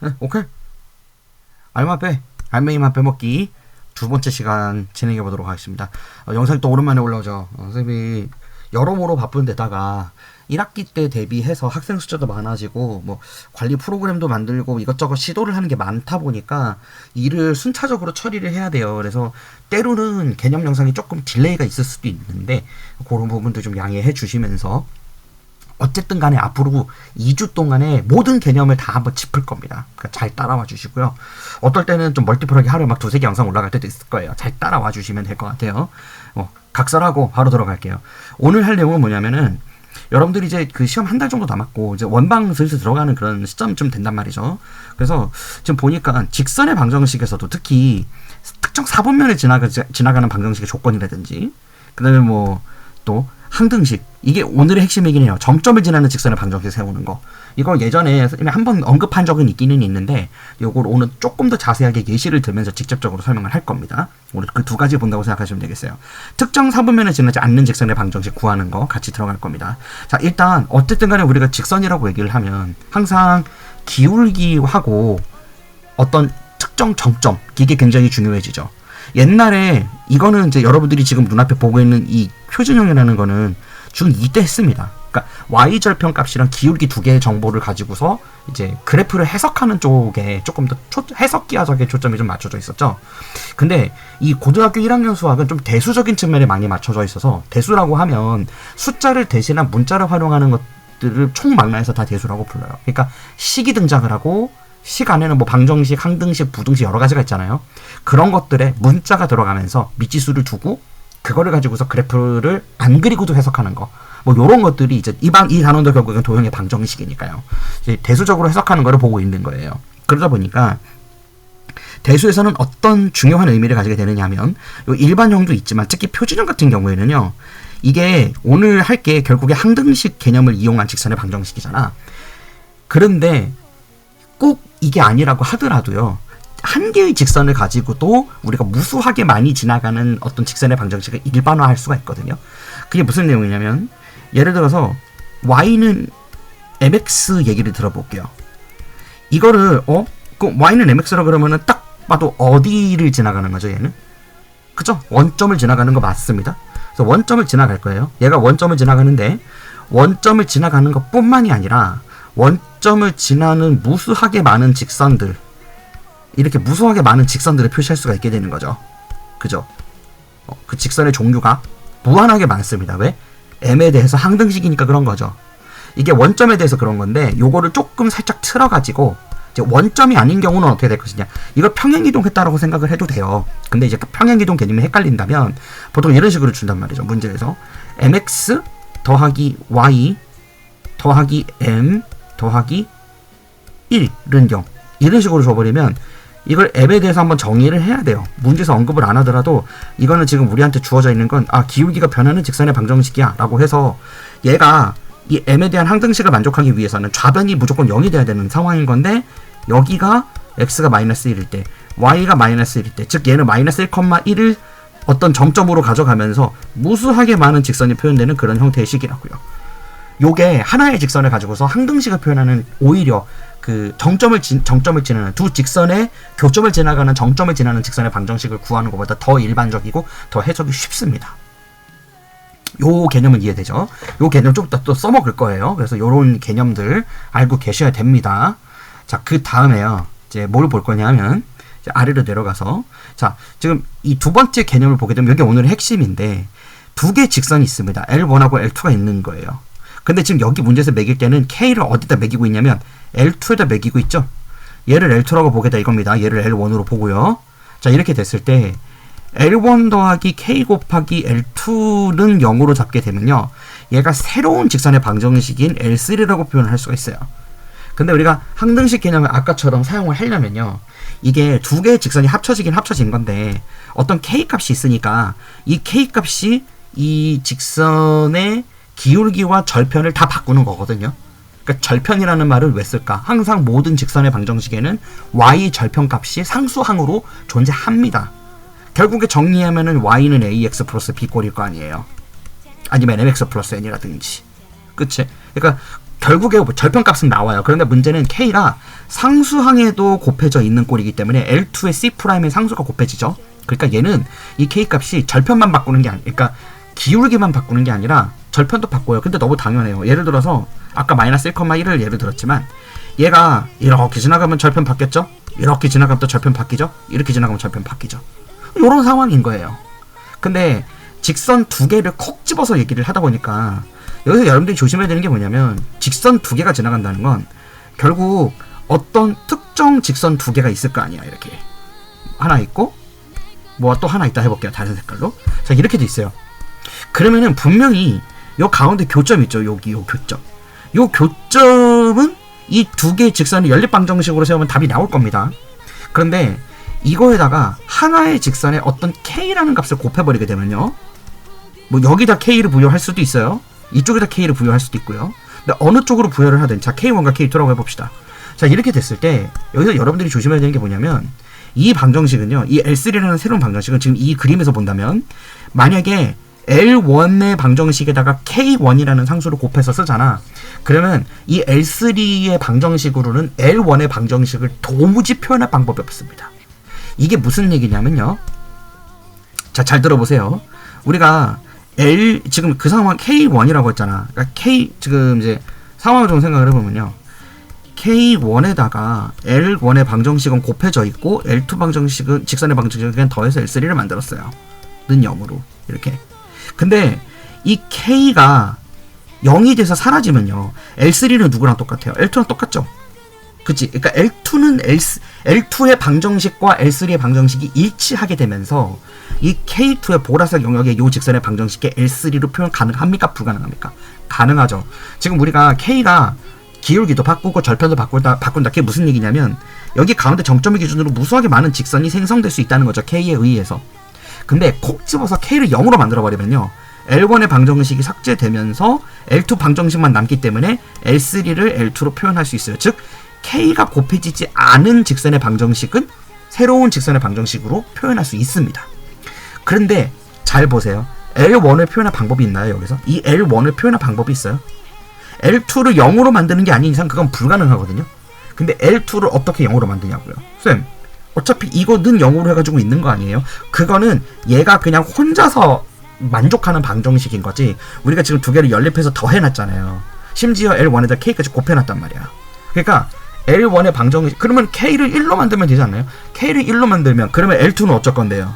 네, 오케이. 알마 빼. 알맹이만 빼먹기. 두 번째 시간 진행해 보도록 하겠습니다. 어, 영상이 또 오랜만에 올라오죠. 어, 선생님이 여러모로 바쁜 데다가 1학기 때 대비해서 학생 숫자도 많아지고 뭐 관리 프로그램도 만들고 이것저것 시도를 하는 게 많다 보니까 일을 순차적으로 처리를 해야 돼요. 그래서 때로는 개념 영상이 조금 딜레이가 있을 수도 있는데 그런 부분도 좀 양해해 주시면서 어쨌든 간에 앞으로 2주 동안에 모든 개념을 다 한번 짚을 겁니다. 그러니까 잘 따라와 주시고요. 어떨 때는 좀 멀티플하게 하루에 막 두세 개 영상 올라갈 때도 있을 거예요. 잘 따라와 주시면 될 것 같아요. 어, 각설하고 바로 들어갈게요. 오늘 할 내용은 뭐냐면은 여러분들이 이제 그 시험 한 달 정도 남았고 이제 원방 슬슬 들어가는 그런 시점쯤 된단 말이죠. 그래서 지금 보니까 직선의 방정식에서도 특히 특정 사분면을 지나가, 지나가는 방정식의 조건이라든지 그다음에 뭐또 항등식 이게 오늘의 핵심이긴 해요. 정점을 지나는 직선의 방정식 세우는 거. 이거 예전에 한 번 언급한 적은 있기는 있는데 요걸 오늘 조금 더 자세하게 예시를 들면서 직접적으로 설명을 할 겁니다. 오늘 그 두 가지 본다고 생각하시면 되겠어요. 특정 사분면을 지나지 않는 직선의 방정식 구하는 거 같이 들어갈 겁니다. 자, 일단 어쨌든 간에 우리가 직선이라고 얘기를 하면 항상 기울기하고 어떤 특정 정점 이게 굉장히 중요해지죠. 옛날에 이거는 이제 여러분들이 지금 눈앞에 보고 있는 이 표준형이라는 거는 중2 때 했습니다. 그러니까 y 절편 값이랑 기울기 두 개의 정보를 가지고서 이제 그래프를 해석하는 쪽에 조금 더 초, 해석 기하적인 초점이 좀 맞춰져 있었죠. 근데 이 고등학교 1학년 수학은 좀 대수적인 측면에 많이 맞춰져 있어서 대수라고 하면 숫자를 대신한 문자를 활용하는 것들을 총망라해서 다 대수라고 불러요. 그러니까 식이 등장을 하고 식 안에는 뭐 방정식, 항등식, 부등식 여러 가지가 있잖아요. 그런 것들에 문자가 들어가면서 미지수를 두고 그거를 가지고서 그래프를 안 그리고도 해석하는 거. 뭐 요런 것들이 이제 이방 이 단원도 결국은 도형의 방정식이니까요. 이제 대수적으로 해석하는 거를 보고 있는 거예요. 그러다 보니까 대수에서는 어떤 중요한 의미를 가지게 되느냐 하면 요 일반형도 있지만 특히 표준형 같은 경우에는요. 이게 오늘 할 게 결국에 항등식 개념을 이용한 직선의 방정식이잖아. 그런데 꼭 이게 아니라고 하더라도요. 한 개의 직선을 가지고도 우리가 무수하게 많이 지나가는 어떤 직선의 방정식을 일반화할 수가 있거든요. 그게 무슨 내용이냐면 예를 들어서 y는 mx 얘기를 들어볼게요. 이거를 어? 그 y는 mx라 그러면은 딱 봐도 어디를 지나가는 거죠, 얘는? 그죠? 원점을 지나가는 거 맞습니다. 그래서 원점을 지나갈 거예요. 얘가 원점을 지나가는데 원점을 지나가는 것뿐만이 아니라 원점을 지나는 무수하게 많은 직선들 이렇게 무수하게 많은 직선들을 표시할 수가 있게 되는 거죠. 그죠? 어, 그 직선의 종류가 무한하게 많습니다. 왜? m에 대해서 항등식이니까 그런 거죠. 이게 원점에 대해서 그런 건데 요거를 조금 살짝 틀어가지고 이제 원점이 아닌 경우는 어떻게 될 것이냐 이걸 평행이동했다라고 생각을 해도 돼요. 근데 이제 그 평행이동 개념이 헷갈린다면 보통 이런 식으로 준단 말이죠. 문제에서 mx 더하기 y 더하기 m 더하기 1은 0 이런 식으로 줘버리면 이걸 앱에 대해서 한번 정의를 해야 돼요. 문제에서 언급을 안 하더라도 이거는 지금 우리한테 주어져 있는 건 아 기울기가 변하는 직선의 방정식이야 라고 해서 얘가 이 m에 대한 항등식을 만족하기 위해서는 좌변이 무조건 0이 돼야 되는 상황인 건데 여기가 x가 마이너스 1일 때 y가 마이너스 1일 때 즉 얘는 마이너스 1,1을 어떤 점점으로 가져가면서 무수하게 많은 직선이 표현되는 그런 형태의 식이라고요. 요게 하나의 직선을 가지고서 항등식을 표현하는 오히려 그 정점을 지, 정점을 지나는 두 직선의 교점을 지나가는 정점을 지나는 직선의 방정식을 구하는 것보다 더 일반적이고 더 해석이 쉽습니다. 요 개념은 이해되죠? 요 개념 좀 더 또 써먹을 거예요. 그래서 요런 개념들 알고 계셔야 됩니다. 자, 그 다음에요. 이제 뭘 볼 거냐면 아래로 내려가서 자, 지금 이 두 번째 개념을 보게 되면 여기 오늘의 핵심인데 두 개 직선이 있습니다. L1하고 L2가 있는 거예요. 근데 지금 여기 문제에서 매길 때는 K를 어디다 매기고 있냐면 L2에다 매기고 있죠. 얘를 L2라고 보게 돼 이겁니다. 얘를 L1으로 보고요. 자 이렇게 됐을 때 L1 더하기 K 곱하기 L2는 0으로 잡게 되면요. 얘가 새로운 직선의 방정식인 L3라고 표현을 할 수가 있어요. 근데 우리가 항등식 개념을 아까처럼 사용을 하려면요. 이게 두 개의 직선이 합쳐지긴 합쳐진 건데 어떤 K 값이 있으니까 이 K 값이 이 직선의 기울기와 절편을 다 바꾸는 거거든요. 그러니까 절편이라는 말을 왜 쓸까? 항상 모든 직선의 방정식에는 y 절편 값이 상수항으로 존재합니다. 결국에 정리하면은 y는 ax 플러스 b 꼴일 거 아니에요. 아니면 mx 플러스 n이라든지. 그치? 그러니까 결국에 뭐 절편 값은 나와요. 그런데 문제는 k가 상수항에도 곱해져 있는 꼴이기 때문에 L2의 C'의 상수가 곱해지죠. 그러니까 얘는 이 k 값이 절편만 바꾸는 게 아니, 그러니까 기울기만 바꾸는 게 아니라 절편도 바꿔요. 근데 너무 당연해요. 예를 들어서 아까 마이너스 1,1을 예를 들었지만 얘가 이렇게 지나가면 절편 바뀌었죠? 이렇게 지나가면 또 절편 바뀌죠? 이렇게 지나가면 절편 바뀌죠? 이런 상황인 거예요. 근데 직선 두 개를 콕 집어서 얘기를 하다 보니까 여기서 여러분들이 조심해야 되는 게 뭐냐면 직선 두 개가 지나간다는 건 결국 어떤 특정 직선 두 개가 있을 거 아니야 이렇게 하나 있고 뭐 또 하나 있다 해볼게요 다른 색깔로 자 이렇게 돼 있어요 그러면은 분명히 요 가운데 교점 있죠. 여기 요 교점. 요 교점은 이 두 개의 직선을 연립방정식으로 세우면 답이 나올 겁니다. 그런데 이거에다가 하나의 직선에 어떤 k라는 값을 곱해버리게 되면요. 뭐 여기다 k를 부여할 수도 있어요. 이쪽에다 k를 부여할 수도 있고요. 근데 어느 쪽으로 부여를 하든 자 k1과 k2라고 해봅시다. 자 이렇게 됐을 때 여기서 여러분들이 조심해야 되는 게 뭐냐면 이 방정식은요 이 L3라는 새로운 방정식은 지금 이 그림에서 본다면 만약에 L1의 방정식에다가 K1이라는 상수를 곱해서 쓰잖아. 그러면 이 L3의 방정식으로는 L1의 방정식을 도무지 표현할 방법이 없습니다. 이게 무슨 얘기냐면요. 자 잘 들어보세요. 우리가 L 지금 그 상황 K1이라고 했잖아. 그러니까 K 지금 이제 상황을 좀 생각을 해보면요. K1에다가 L1의 방정식은 곱해져 있고 L2 방정식은 직선의 방정식은 그냥 더해서 L3를 만들었어요. 는 0으로. 이렇게. 근데 이 K가 0이 돼서 사라지면요. L3는 누구랑 똑같아요? L2랑 똑같죠? 그치? 그러니까 L2는 L, L2의 방정식과 L3의 방정식이 일치하게 되면서 이 K2의 보라색 영역의 요 직선의 방정식에 L3로 표현 가능합니까? 불가능합니까? 가능하죠. 지금 우리가 K가 기울기도 바꾸고 절편도 바꾼다, 바꾼다. 그게 무슨 얘기냐면 여기 가운데 정점을 기준으로 무수하게 많은 직선이 생성될 수 있다는 거죠. K에 의해서. 근데 콕 집어서 K를 0으로 만들어버리면요. L1의 방정식이 삭제되면서 L2 방정식만 남기 때문에 L3를 L2로 표현할 수 있어요. 즉 K가 곱해지지 않은 직선의 방정식은 새로운 직선의 방정식으로 표현할 수 있습니다. 그런데 잘 보세요. L1을 표현할 방법이 있나요, 여기서? 이 L1을 표현할 방법이 있어요? L2를 0으로 만드는 게 아닌 이상 그건 불가능하거든요. 근데 L2를 어떻게 0으로 만드냐고요. 쌤, 어차피 이거는 0으로 해가지고 있는 거 아니에요? 그거는 얘가 그냥 혼자서 만족하는 방정식인 거지. 우리가 지금 두 개를 연립해서 더 해놨잖아요. 심지어 L1에다 K까지 곱해놨단 말이야. 그러니까 L1의 방정식, 그러면 K를 1로 만들면 되지 않나요? K를 1로 만들면, 그러면 L2는 어쩔 건데요?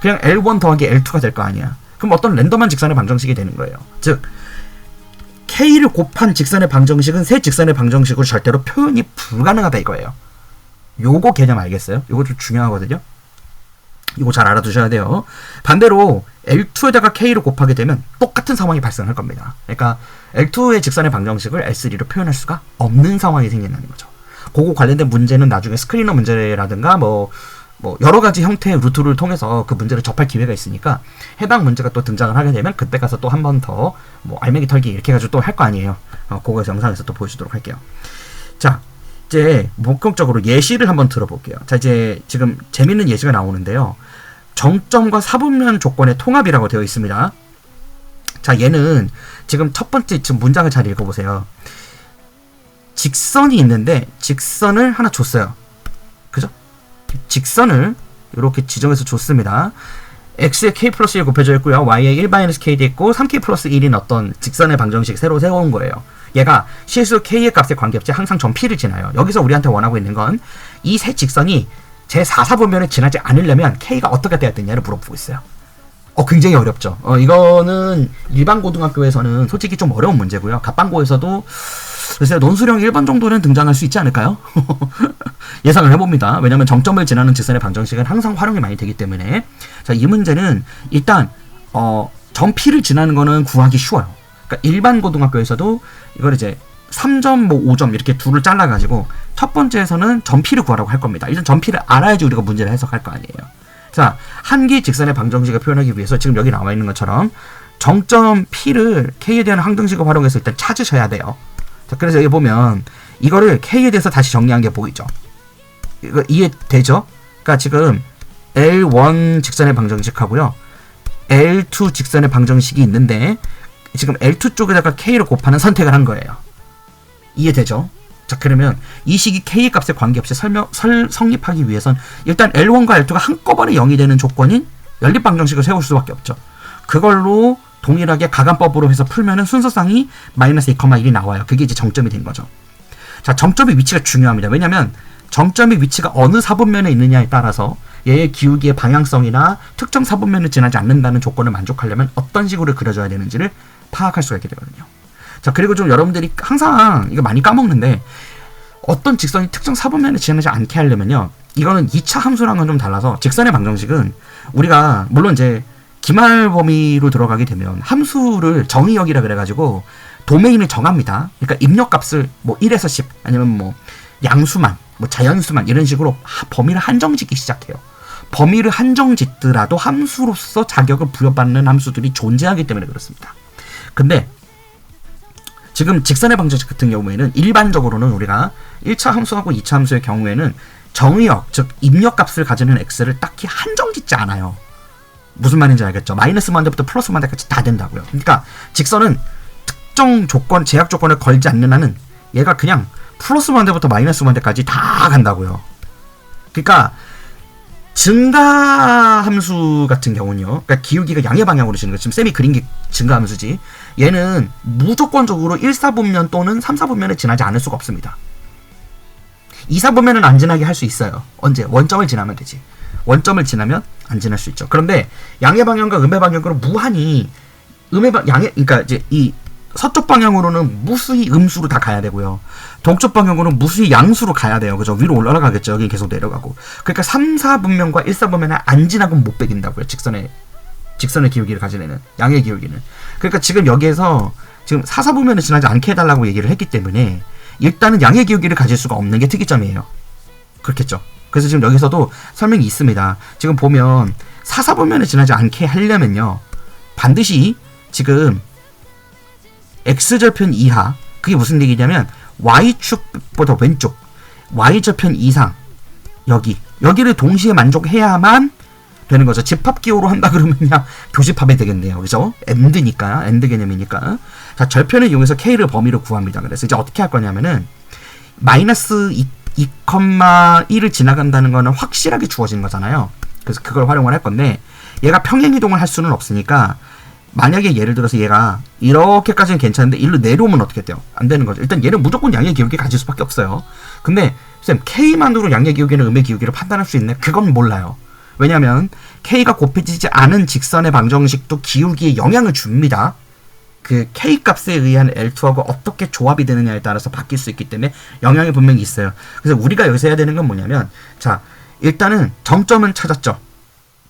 그냥 L1 더하기 L2가 될 거 아니야. 그럼 어떤 랜덤한 직선의 방정식이 되는 거예요. 즉, K를 곱한 직선의 방정식은 새 직선의 방정식으로 절대로 표현이 불가능하다 이거예요. 요거 개념 알겠어요? 요거 좀 중요하거든요. 이거 잘 알아두셔야 돼요. 반대로 L2에다가 K를 곱하게 되면 똑같은 상황이 발생할 겁니다. 그러니까 L2의 직선의 방정식을 L3로 표현할 수가 없는 상황이 생긴다는 거죠. 그거 관련된 문제는 나중에 스크리너 문제라든가 뭐, 뭐 여러 가지 형태의 루트를 통해서 그 문제를 접할 기회가 있으니까 해당 문제가 또 등장을 하게 되면 그때 가서 또 한 번 더 뭐 알맹이 털기 이렇게 해가지고 또 할 거 아니에요. 어, 그거에서 영상에서 또 보여주도록 할게요. 자, 이제 본격적으로 예시를 한번 들어볼게요. 자, 이제 지금 재밌는 예시가 나오는데요. 정점과 사분면 조건의 통합이라고 되어 있습니다. 자, 얘는 지금 첫 번째 지금 문장을 잘 읽어보세요. 직선이 있는데 직선을 하나 줬어요. 그죠? 직선을 이렇게 지정해서 줬습니다. x에 k 플러스 1 곱해져 있고요. y에 1 마이너스 k 돼 있고 3k 플러스 1인 어떤 직선의 방정식 새로 세워온 거예요. 얘가 실수 k의 값에 관계없이 항상 점 p를 지나요. 여기서 우리한테 원하고 있는 건 이 세 직선이 제 4사분면을 지나지 않으려면 k가 어떻게 돼야 되냐를 물어보고 있어요. 어, 굉장히 어렵죠. 어, 이거는 일반 고등학교에서는 솔직히 좀 어려운 문제고요. 갑반고에서도 글쎄요, 논술형 1번 정도는 등장할 수 있지 않을까요? 예상을 해봅니다. 왜냐하면 정점을 지나는 직선의 방정식은 항상 활용이 많이 되기 때문에. 자, 이 문제는 일단, 어, 점 P를 지나는 거는 구하기 쉬워요. 그러니까 일반 고등학교에서도 이걸 이제 3점, 뭐 5점 이렇게 둘을 잘라가지고 첫 번째에서는 점 P를 구하라고 할 겁니다. 일단 점 P를 알아야지 우리가 문제를 해석할 거 아니에요. 자, 한기 직선의 방정식을 표현하기 위해서 지금 여기 나와 있는 것처럼 정점 P를 K에 대한 항등식을 활용해서 일단 찾으셔야 돼요. 자, 그래서 여기 보면 이거를 K에 대해서 다시 정리한 게 보이죠? 이거 이해되죠? 그러니까 지금 L1 직선의 방정식하고요. L2 직선의 방정식이 있는데 지금 L2 쪽에다가 K를 곱하는 선택을 한 거예요. 이해되죠? 자 그러면 이 시기 K의 값에 관계없이 설명, 설, 성립하기 위해선 일단 L1과 L2가 한꺼번에 0이 되는 조건인 연립 방정식을 세울 수밖에 없죠. 그걸로 동일하게 가간법으로 해서 풀면은 순서상이 마이너스 2,1이 나와요. 그게 이제 정점이 된 거죠. 자, 정점의 위치가 중요합니다. 왜냐면 정점의 위치가 어느 사분면에 있느냐에 따라서 얘의 기울기의 방향성이나 특정 사분면을 지나지 않는다는 조건을 만족하려면 어떤 식으로 그려져야 되는지를 파악할 수가 있게 되거든요. 자, 그리고 좀 여러분들이 항상 이거 많이 까먹는데 어떤 직선이 특정 사분면을 지나지 않게 하려면요. 이거는 2차 함수랑은 좀 달라서 직선의 방정식은 우리가 물론 이제 기말 범위로 들어가게 되면 함수를 정의역이라 그래가지고 도메인을 정합니다. 그러니까 입력값을 뭐 1에서 10 아니면 뭐 양수만 뭐 자연수만 이런 식으로 하- 범위를 한정짓기 시작해요. 범위를 한정짓더라도 함수로서 자격을 부여받는 함수들이 존재하기 때문에 그렇습니다. 근데 지금 직선의 방정식 같은 경우에는 일반적으로는 우리가 1차 함수하고 2차 함수의 경우에는 정의역, 즉 입력값을 가지는 x를 딱히 한정 짓지 않아요. 무슨 말인지 알겠죠? 마이너스 만대부터 플러스 만대까지 다 된다고요. 그러니까 직선은 특정 조건, 제약 조건을 걸지 않는 한은 얘가 그냥 플러스 만대부터 마이너스 만대까지 다 간다고요. 그러니까 증가 함수 같은 경우는요. 그러니까 기울기가 양의 방향으로 지는 거. 지금 쌤이 그린 게 증가 함수지. 얘는 무조건적으로 1, 4분면 또는 3, 4분면을 지나지 않을 수가 없습니다. 2, 4분면은 안 지나게 할 수 있어요. 언제? 원점을 지나면 되지. 원점을 지나면 안 지날 수 있죠. 그런데 양의 방향과 음의 방향으로 무한히 음의 방 양의 그러니까 이제 이 서쪽 방향으로는 무수히 음수로 다 가야 되고요. 동쪽 방향으로는 무수히 양수로 가야 돼요. 그죠? 위로 올라가겠죠. 여기 계속 내려가고. 그러니까 3, 4분면과 1, 4분면을 안 지나고는 못 빼긴다고요. 직선의 직선의 기울기를 가진 애는 양의 기울기는. 그러니까 지금 여기에서 지금 4, 4분면을 지나지 않게 해달라고 얘기를 했기 때문에 일단은 양의 기울기를 가질 수가 없는 게 특이점이에요. 그렇겠죠. 그래서 지금 여기서도 설명이 있습니다. 지금 보면 4, 4분면을 지나지 않게 하려면요. 반드시 지금 x절편 이하 그게 무슨 얘기냐면 y축보다 왼쪽 y절편 이상 여기 여기를 동시에 만족해야만 되는 거죠. 집합기호로 한다 그러면 그냥 교집합이 되겠네요. 그죠? 엔드니까 엔드 개념이니까 자 절편을 이용해서 k를 범위로 구합니다. 그래서 이제 어떻게 할 거냐면은 마이너스 2, 2,1을 지나간다는 거는 확실하게 주어진 거잖아요. 그래서 그걸 활용을 할 건데 얘가 평행 이동을 할 수는 없으니까 만약에 예를 들어서 얘가 이렇게까지는 괜찮은데 일로 내려오면 어떻게 돼요? 안 되는 거죠. 일단 얘는 무조건 양의 기울기 가질 수밖에 없어요. 근데 쌤 K만으로 양의 기울기는 음의 기울기를 판단할 수 있네? 그건 몰라요. 왜냐면 K가 곱해지지 않은 직선의 방정식도 기울기에 영향을 줍니다. 그 K 값에 의한 L2하고 어떻게 조합이 되느냐에 따라서 바뀔 수 있기 때문에 영향이 분명히 있어요. 그래서 우리가 여기서 해야 되는 건 뭐냐면 자 일단은 정점은 찾았죠.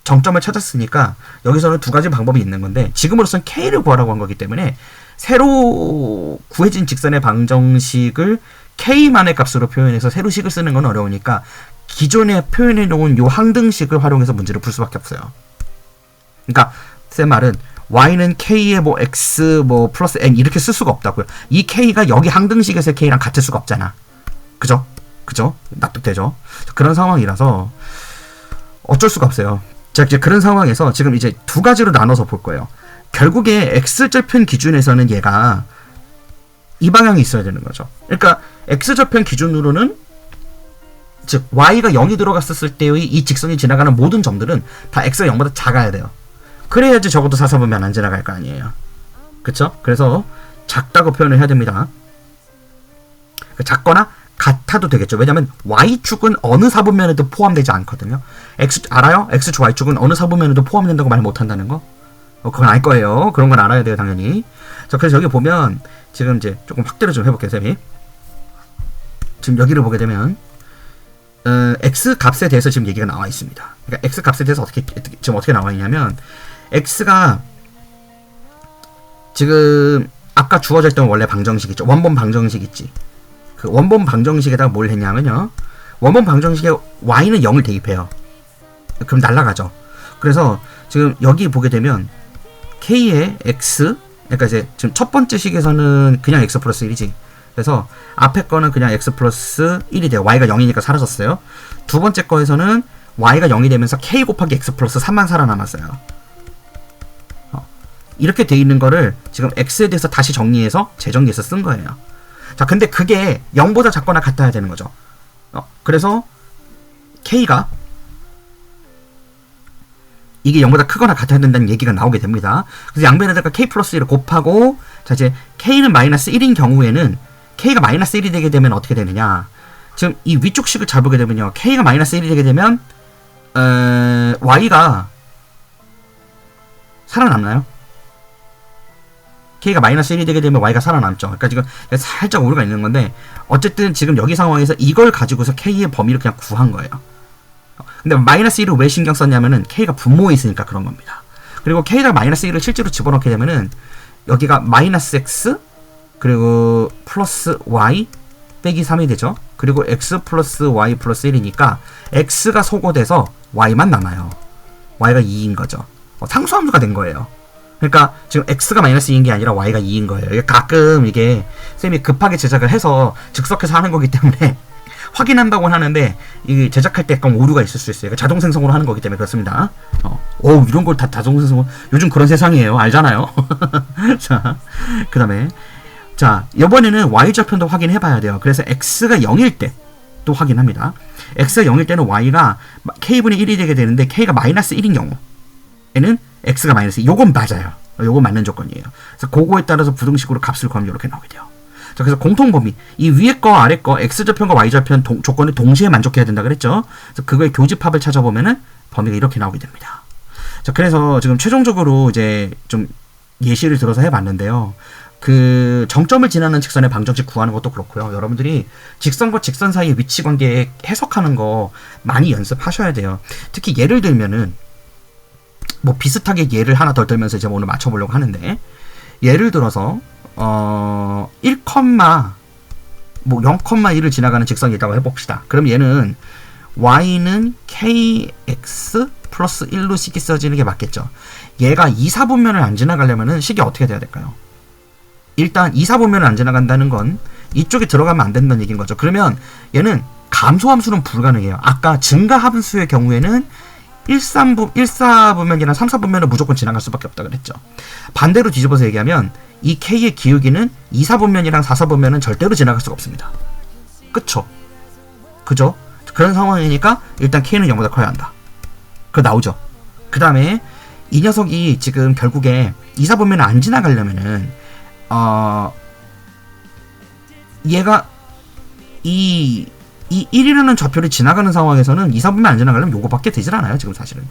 정점을 찾았으니까 여기서는 두 가지 방법이 있는 건데 지금으로선 K를 구하라고 한 거기 때문에 새로 구해진 직선의 방정식을 K만의 값으로 표현해서 새로 식을 쓰는 건 어려우니까 기존에 표현해 놓은 요 항등식을 활용해서 문제를 풀 수밖에 없어요. 그러니까 쌤 말은 y는 k의 뭐 x 뭐 플러스 n 이렇게 쓸 수가 없다고요. 이 k가 여기 항등식에서의 k랑 같을 수가 없잖아. 그죠? 그죠? 납득되죠? 그런 상황이라서 어쩔 수가 없어요. 자, 이제 그런 상황에서 지금 이제 두 가지로 나눠서 볼 거예요. 결국에 x절편 기준에서는 얘가 이 방향이 있어야 되는 거죠. 그러니까 x절편 기준으로는 즉 y가 0이 들어갔을 때의 이 직선이 지나가는 모든 점들은 다 x가 0보다 작아야 돼요. 그래야지 적어도 사사보면 안 지나갈 거 아니에요. 그쵸? 그래서 작다고 표현을 해야 됩니다. 작거나 같아도 되겠죠. 왜냐면 y축은 어느 사분면에도 포함되지 않거든요. x 알아요? x, y축은 어느 사분면에도 포함된다고 말 못한다는 거? 어, 그건 알 거예요. 그런 건 알아야 돼요, 당연히. 자, 그래서 여기 보면 지금 이제 조금 확대를 좀 해볼게요, 쌤이. 지금 여기를 보게 되면 어, x 값에 대해서 지금 얘기가 나와 있습니다. 그러니까 x 값에 대해서 어떻게 지금 어떻게 나와 있냐면 x가 지금 아까 주어져 있던 원래 방정식 있죠. 원본 방정식 있지. 그 원본 방정식에다가 뭘 했냐면요. 원본 방정식에 y는 0을 대입해요. 그럼 날라가죠. 그래서 지금 여기 보게 되면 k의 x 그러니까 이제 지금 첫 번째 식에서는 그냥 x 플러스 1이지. 그래서 앞에 거는 그냥 x 플러스 1이 돼요. y가 0이니까 사라졌어요. 두 번째 거에서는 y가 0이 되면서 k 곱하기 x 플러스 3만 살아남았어요. 어. 이렇게 돼 있는 거를 지금 x에 대해서 다시 정리해서 재정리해서 쓴 거예요. 자, 근데 그게 0보다 작거나 같아야 되는 거죠. 어, 그래서 k가 이게 0보다 크거나 같아야 된다는 얘기가 나오게 됩니다. 그래서 양변에다가 k 플러스 1을 곱하고 자 이제 k는 마이너스 1인 경우에는 k가 마이너스 1이 되게 되면 어떻게 되느냐 지금 이 위쪽 식을 잡게 되면요 k가 마이너스 1이 되게 되면 어, y가 살아남나요? K가 마이너스 1이 되게 되면 y가 살아남죠. 그러니까 지금 살짝 오류가 있는 건데 어쨌든 지금 여기 상황에서 이걸 가지고서 k의 범위를 그냥 구한 거예요. 근데 마이너스 1을 왜 신경 썼냐면은 k가 분모에 있으니까 그런 겁니다. 그리고 k가 마이너스 1을 실제로 집어넣게 되면은 여기가 마이너스 x 그리고 플러스 y 빼기 3이 되죠. 그리고 x 플러스 y 플러스 1이니까 x가 소거돼서 y만 남아요. y가 2인 거죠. 어, 상수함수가 된 거예요. 그러니까 지금 x가 마이너스 2인 게 아니라 y가 2인 거예요. 가끔 이게 쌤이 급하게 제작을 해서 즉석해서 하는 거기 때문에 확인한다고 하는데 이 제작할 때 약간 오류가 있을 수 있어요. 자동 생성으로 하는 거기 때문에 그렇습니다. 어, 오 이런 걸 다 자동 생성. 요즘 그런 세상이에요. 알잖아요. 자, 그다음에 자 이번에는 y 좌편도 확인해 봐야 돼요. 그래서 x가 0일 때 또 확인합니다. x가 0일 때는 y가 k분의 1이 되게 되는데 k가 마이너스 1인 경우에는 x가 마이너스 2. 요건 맞아요. 요건 맞는 조건이에요. 그래서 그거에 따라서 부등식으로 값을 구하면 이렇게 나오게 돼요. 자, 그래서 공통 범위. 이 위에 거, 아래 거, x좌편과 y좌편 동, 조건을 동시에 만족해야 된다 그랬죠? 그래서 그거의 교집합을 찾아보면은 범위가 이렇게 나오게 됩니다. 자, 그래서 지금 최종적으로 이제 좀 예시를 들어서 해봤는데요. 그 정점을 지나는 직선의 방정식 구하는 것도 그렇고요. 여러분들이 직선과 직선 사이의 위치 관계 해석하는 거 많이 연습하셔야 돼요. 특히 예를 들면은 뭐 비슷하게 예를 하나 더 들면서 이제 오늘 맞춰보려고 하는데 예를 들어서 어 1, 뭐 0,1을 지나가는 직선이 있다고 해봅시다. 그럼 얘는 y는 kx 플러스 1로 식이 써지는 게 맞겠죠. 얘가 2, 4분면을 안 지나가려면은 식이 어떻게 돼야 될까요? 일단 2, 4분면을 안 지나간다는 건 이쪽에 들어가면 안 된다는 얘기인 거죠. 그러면 얘는 감소함수는 불가능해요. 아까 증가함수의 경우에는 1, 3부, 1, 4분면이나 3, 4분면을 무조건 지나갈 수밖에 없다 그랬죠. 반대로 뒤집어서 얘기하면 이 K의 기울기는 2, 4분면이랑 4, 4분면은 절대로 지나갈 수가 없습니다. 그쵸? 그죠? 그런 상황이니까 일단 K는 0보다 커야 한다. 그 나오죠. 그 다음에 이 녀석이 지금 결국에 2, 4분면을 안 지나가려면은 어 얘가 이, 이 1이라는 좌표를 지나가는 상황에서는 2, 4분면 안 지나가려면 요거밖에 되질 않아요, 지금 사실은.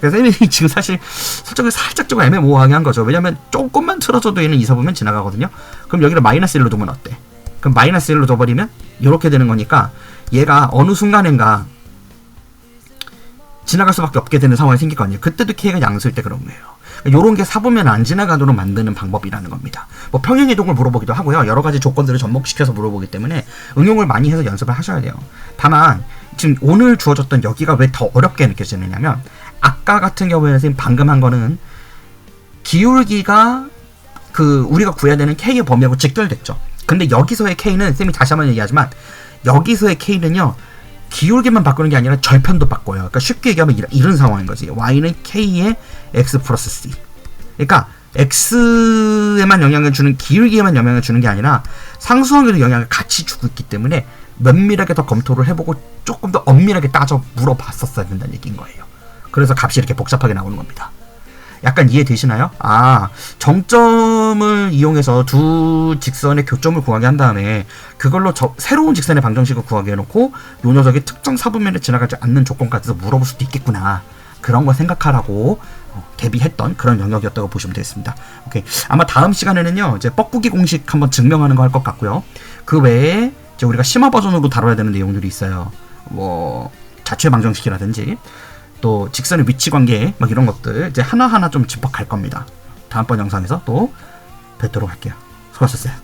그래서 쌤이 지금 사실 솔직히 살짝 좀 애매모호하게 한 거죠. 왜냐면 조금만 틀어져도 얘는 2, 4분면 지나가거든요. 그럼 여기를 마이너스 1로 두면 어때? 그럼 마이너스 1로 둬버리면 이렇게 되는 거니까 얘가 어느 순간인가 지나갈 수밖에 없게 되는 상황이 생길 거 아니에요. 그때도 K가 양수일 때 그런 거예요. 요런 게 4분면 안 지나가도록 만드는 방법이라는 겁니다. 뭐 평행 이동을 물어보기도 하고요. 여러 가지 조건들을 접목시켜서 물어보기 때문에 응용을 많이 해서 연습을 하셔야 돼요. 다만 지금 오늘 주어졌던 여기가 왜 더 어렵게 느껴지느냐면 아까 같은 경우에는 선생님 방금 한 거는 기울기가 그 우리가 구해야 되는 K의 범위하고 직결됐죠. 근데 여기서의 K는 쌤이 다시 한번 얘기하지만 여기서의 K는요 기울기만 바꾸는 게 아니라 절편도 바꿔요. 그러니까 쉽게 얘기하면 이런, 상황인 거지. Y는 K의 X 플러스 C. 그러니까 X에만 영향을 주는 기울기에만 영향을 주는 게 아니라 상수항에도 영향을 같이 주고 있기 때문에 면밀하게 더 검토를 해보고 조금 더 엄밀하게 따져 물어봤었어야 된다는 얘기인 거예요. 그래서 값이 이렇게 복잡하게 나오는 겁니다. 약간 이해되시나요? 아, 정점을 이용해서 두 직선의 교점을 구하게 한 다음에 그걸로 저, 새로운 직선의 방정식을 구하게 해놓고 요 녀석이 특정 사분면에 지나가지 않는 조건까지 물어볼 수도 있겠구나. 그런 거 생각하라고 어, 대비했던 그런 영역이었다고 보시면 되겠습니다. 오케이. 아마 다음 시간에는요, 이제 뻐꾸기 공식 한번 증명하는 거 할 것 같고요. 그 외에 이제 우리가 심화 버전으로 다뤄야 되는 내용들이 있어요. 뭐, 자체 방정식이라든지, 또 직선의 위치 관계 막 이런 것들 이제 하나하나 좀 짚어갈 겁니다. 다음번 영상에서 또 뵙도록 할게요. 수고하셨어요.